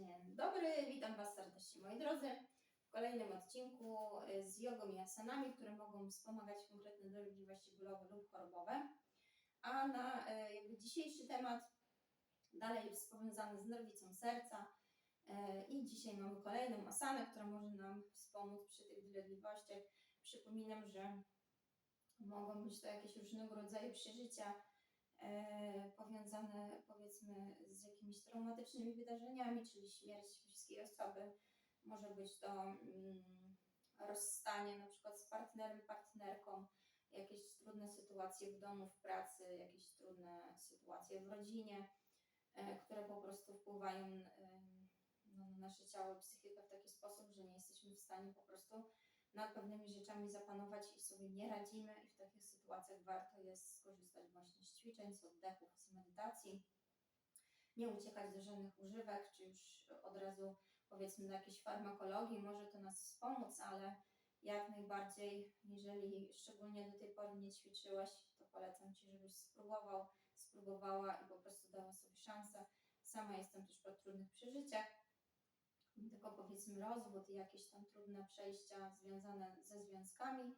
Dzień dobry, witam Was serdecznie moi drodzy w kolejnym odcinku y, z jogą i asanami, które mogą wspomagać konkretne dolegliwości bólowe lub chorobowe. A na y, jakby dzisiejszy temat dalej jest powiązany z nerwicą serca y, i dzisiaj mamy kolejną asanę, która może nam wspomóc przy tych dolegliwościach. Przypominam, że mogą być to jakieś różnego rodzaju przeżycia powiązane powiedzmy z jakimiś traumatycznymi wydarzeniami, czyli śmierć bliskiej osoby. Może być to mm, rozstanie na przykład z partnerem, partnerką, jakieś trudne sytuacje w domu, w pracy, jakieś trudne sytuacje w rodzinie, e, które po prostu wpływają no, na nasze ciało i psychikę w taki sposób, że nie jesteśmy w stanie po prostu nad pewnymi rzeczami zapanować i sobie nie radzimy. I w takich sytuacjach warto jest skorzystać właśnie z ćwiczeń, z oddechów, z medytacji, nie uciekać do żadnych używek, czy już od razu powiedzmy do jakiejś farmakologii, może to nas wspomóc, ale jak najbardziej, jeżeli szczególnie do tej pory nie ćwiczyłaś, to polecam Ci, żebyś spróbował, spróbowała i po prostu dała sobie szansę. Sama jestem też po trudnych przeżyciach, tylko powiedzmy rozwód i jakieś tam trudne przejścia związane ze związkami,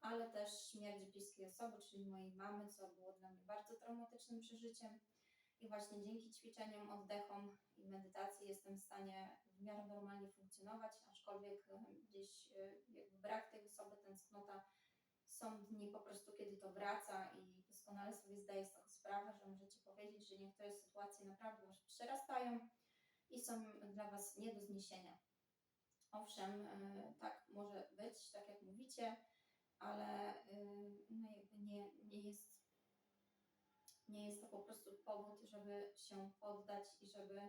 ale też śmierć bliskiej osoby, czyli mojej mamy, co było dla mnie bardzo traumatycznym przeżyciem. I właśnie dzięki ćwiczeniom, oddechom i medytacji jestem w stanie w miarę normalnie funkcjonować, aczkolwiek gdzieś e, jakby brak tej osoby, tęsknota, są dni po prostu, kiedy to wraca i doskonale sobie zdaję z tego sprawę, że możecie powiedzieć, że niektóre sytuacje naprawdę Was przerastają i są dla Was nie do zniesienia. Owszem, e, tak może być, tak jak mówicie, ale e, no jakby nie, nie, jest, nie jest to po prostu powód, żeby się poddać i żeby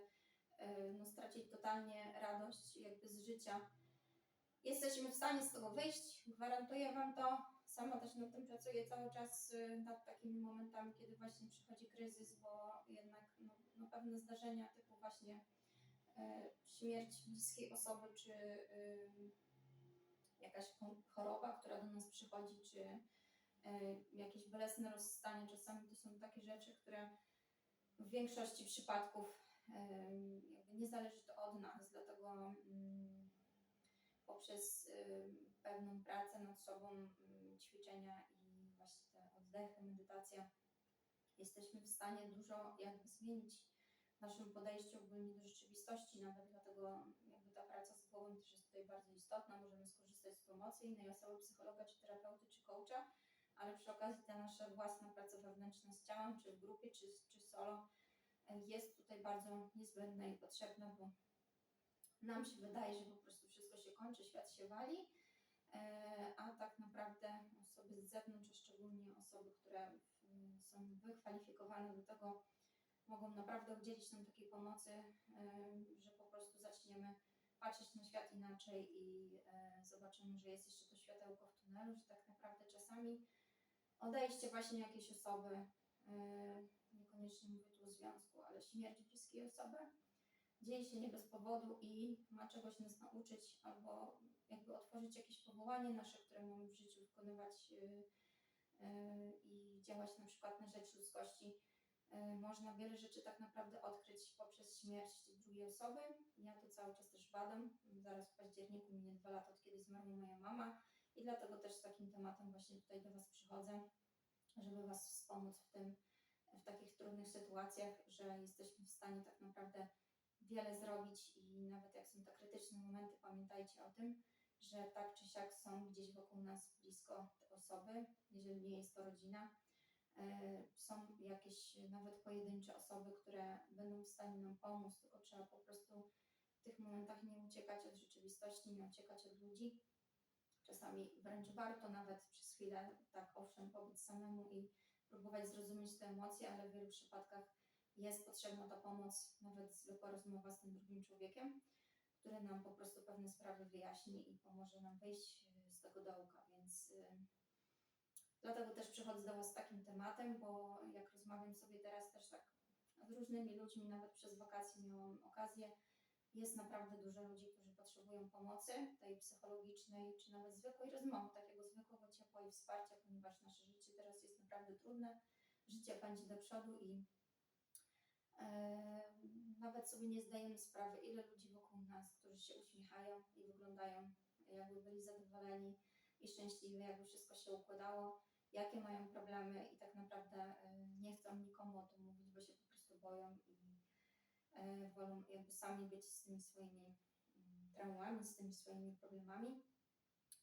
e, no, stracić totalnie radość jakby z życia. Jesteśmy w stanie z tego wyjść, gwarantuję Wam to. Sama też nad tym pracuję cały czas nad takimi momentami, kiedy właśnie przychodzi kryzys, bo jednak no, no pewne zdarzenia typu właśnie śmierć bliskiej osoby, czy jakaś cho- choroba, która do nas przychodzi, czy e, jakieś bolesne rozstanie, czasami to są takie rzeczy, które w większości przypadków e, jakby nie zależy to od nas, dlatego mm, poprzez pewną pracę nad sobą, y, ćwiczenia i właśnie te oddechy, medytacja, jesteśmy w stanie dużo jakby zmienić naszym podejściu ogólnie do rzeczywistości, nawet dlatego jakby ta praca z głową też jest tutaj bardzo istotna. Możemy skorzystać z pomocy innej osoby, psychologa, czy terapeuty, czy coacha, ale przy okazji ta nasza własna praca wewnętrzna z ciałem, czy w grupie, czy, czy solo, jest tutaj bardzo niezbędna i potrzebna, bo nam się wydaje, że po prostu wszystko się kończy, świat się wali, e, a tak naprawdę osoby z zewnątrz, a szczególnie osoby, które mm, są wykwalifikowane do tego, mogą naprawdę udzielić nam takiej pomocy, że po prostu zaczniemy patrzeć na świat inaczej i zobaczymy, że jest jeszcze to światełko w tunelu, że tak naprawdę czasami odejście właśnie jakiejś osoby, niekoniecznie mówię tu o związku, ale śmierć bliskiej osoby, dzieje się nie bez powodu i ma czegoś nas nauczyć, albo jakby otworzyć jakieś powołanie nasze, które mamy w życiu wykonywać yy, yy, i działać na przykład na rzecz ludzkości. Yy, można wiele rzeczy tak naprawdę odkryć poprzez śmierć drugiej osoby. Ja to cały czas też badam. Zaraz w październiku minie dwa lata od kiedy zmarła moja mama i dlatego też z takim tematem właśnie tutaj do Was przychodzę, żeby Was wspomóc w tym, w takich trudnych sytuacjach, że jesteśmy w stanie tak naprawdę wiele zrobić i nawet jak są te krytyczne momenty, pamiętajcie o tym, że tak czy siak są gdzieś wokół nas blisko te osoby, jeżeli nie jest to rodzina. E, Są jakieś nawet pojedyncze osoby, które będą w stanie nam pomóc, tylko trzeba po prostu w tych momentach nie uciekać od rzeczywistości, nie uciekać od ludzi. Czasami wręcz warto nawet przez chwilę, tak owszem, pobyć samemu i próbować zrozumieć te emocje, ale w wielu przypadkach jest potrzebna ta pomoc, nawet zwykła rozmowa z tym drugim człowiekiem, który nam po prostu pewne sprawy wyjaśni i pomoże nam wyjść y, z tego dołka, więc y, dlatego też przychodzę do Was z takim tematem, bo jak rozmawiam sobie teraz też tak z różnymi ludźmi, nawet przez wakacje miałam okazję, jest naprawdę dużo ludzi, którzy potrzebują pomocy, tej psychologicznej, czy nawet zwykłej rozmowy, takiego zwykłego ciepła i wsparcia, ponieważ nasze życie teraz jest naprawdę trudne, życie pędzi do przodu i E, nawet sobie nie zdajemy sprawy, ile ludzi wokół nas, którzy się uśmiechają i wyglądają, jakby byli zadowoleni i szczęśliwi, jakby wszystko się układało, jakie mają problemy i tak naprawdę y, nie chcą nikomu o tym mówić, bo się po prostu boją i y, wolą jakby sami być z tymi swoimi mm, traumami, z tymi swoimi problemami,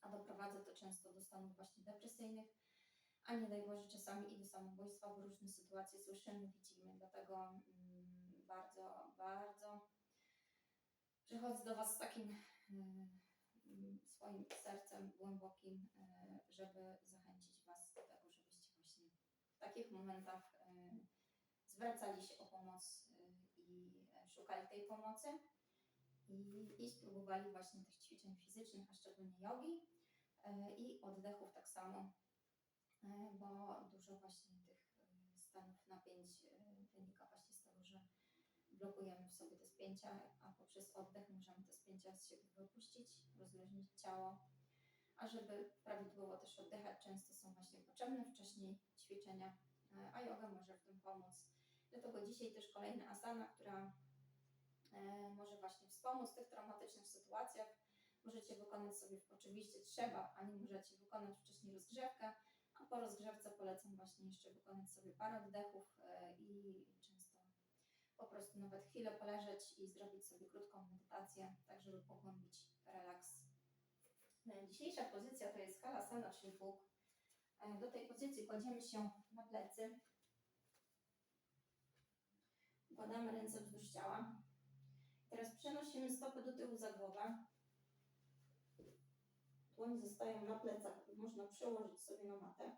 a doprowadza to często do stanów właśnie depresyjnych, a nie daj Boże czasami i do samobójstwa, bo różne sytuacje słyszymy, widzimy, dlatego mm, bardzo, bardzo przychodzę do Was z takim mm, swoim sercem głębokim, e, żeby Was do tego, żebyście właśnie w takich momentach e, zwracali się o pomoc e, i e, szukali tej pomocy i, i spróbowali właśnie tych ćwiczeń fizycznych, a szczególnie jogi i oddechów tak samo, bo dużo właśnie tych stanów napięć wynika właśnie z tego, że blokujemy w sobie te spięcia, a poprzez oddech możemy te spięcia z siebie wypuścić, rozluźnić ciało. A żeby prawidłowo też oddychać, często są właśnie potrzebne wcześniej ćwiczenia, e, a yoga może w tym pomóc. Dlatego dzisiaj też kolejna asana, która e, może właśnie wspomóc w tych traumatycznych sytuacjach. Możecie wykonać sobie, oczywiście trzeba, a nie możecie wykonać wcześniej rozgrzewkę, a po rozgrzewce polecam właśnie jeszcze wykonać sobie parę oddechów e, i często po prostu nawet chwilę poleżeć i zrobić sobie krótką medytację, tak żeby pogłębić relaks. Dzisiejsza pozycja to jest halasana, czyli Bóg. E, Do tej pozycji kładziemy się na plecy. Układamy ręce wzdłuż ciała. Teraz przenosimy stopy do tyłu za głowę. Dłonie zostają na plecach, można przełożyć sobie na matę.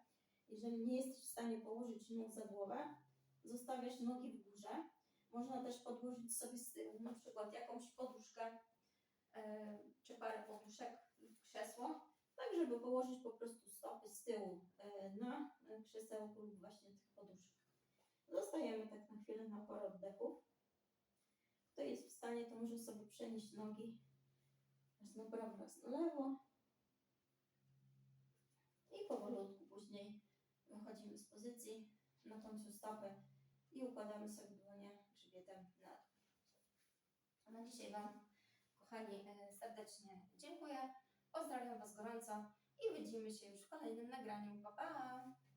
Jeżeli nie jesteś w stanie położyć nóg za głowę, zostawiasz nogi w górze. Można też podłożyć sobie z tyłu, na przykład jakąś poduszkę czy parę poduszek krzesło, tak żeby położyć po prostu stopy z tyłu e, na e, krzesełku lub właśnie tych poduszek. Zostajemy tak na chwilę na parę oddechów. Kto jest w stanie, to może sobie przenieść nogi raz na prawo, raz na lewo. I powolutku później wychodzimy z pozycji na końcu stopy i układamy sobie dłonie grzbietem na dół. Na dzisiaj Wam, kochani, e, serdecznie dziękuję. Pozdrawiam Was gorąco i widzimy się już w kolejnym nagraniu. Pa, pa!